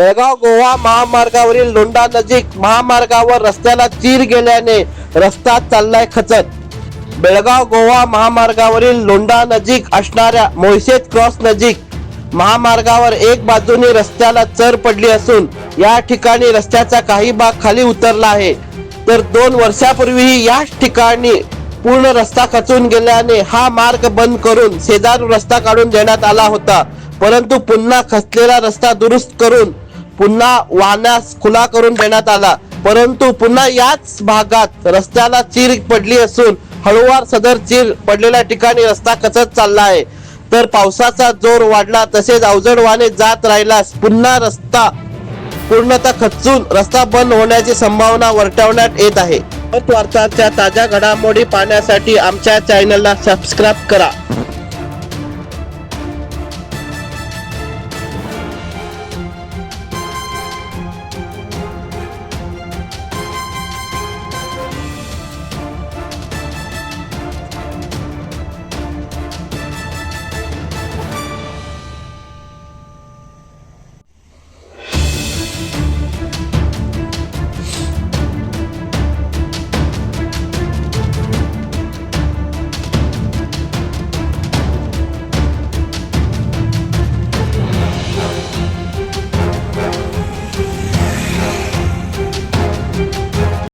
बेळगाव गोवा महामार्गावरील लोंढा नजीक महामार्गावर रस्त्याला चीर गेल्याने रस्ता चाललाय खचत. बेळगाव गोवा महामार्गावरील लोंढा नजीक असणाऱ्या मोहिसेत क्रॉस नजीक महामार्गावर एक बाजूने रस्त्याला चर पडली असून या ठिकाणी रस्त्याचा काही भाग खाली उतरला आहे. तर दोन वर्षापूर्वीही याच ठिकाणी पूर्ण रस्ता खचून गेल्याने हा मार्ग बंद करून शेजारून रस्ता काढून देण्यात आला होता. परंतु पुन्हा खचलेला रस्ता दुरुस्त करून पुन्हा वाहनास खुला करून देण्यात आला. परंतु पुन्हा याच भागात रस्त्याला चीर पडली असून हळूवार सदर चीर पडलेल्या ठिकाणी रस्ता कचत चालला आहे. तर पावसाचा जोर वाढला तसेच अवजड वाहने जात राहिल्यास पुन्हा रस्ता पूर्णतः खचून रस्ता बंद होण्याची संभावना वर्तवण्यात येत आहे. वार्ताच्या ताज्या घडामोडी पाहण्यासाठी आमच्या चॅनलला सबस्क्राईब करा.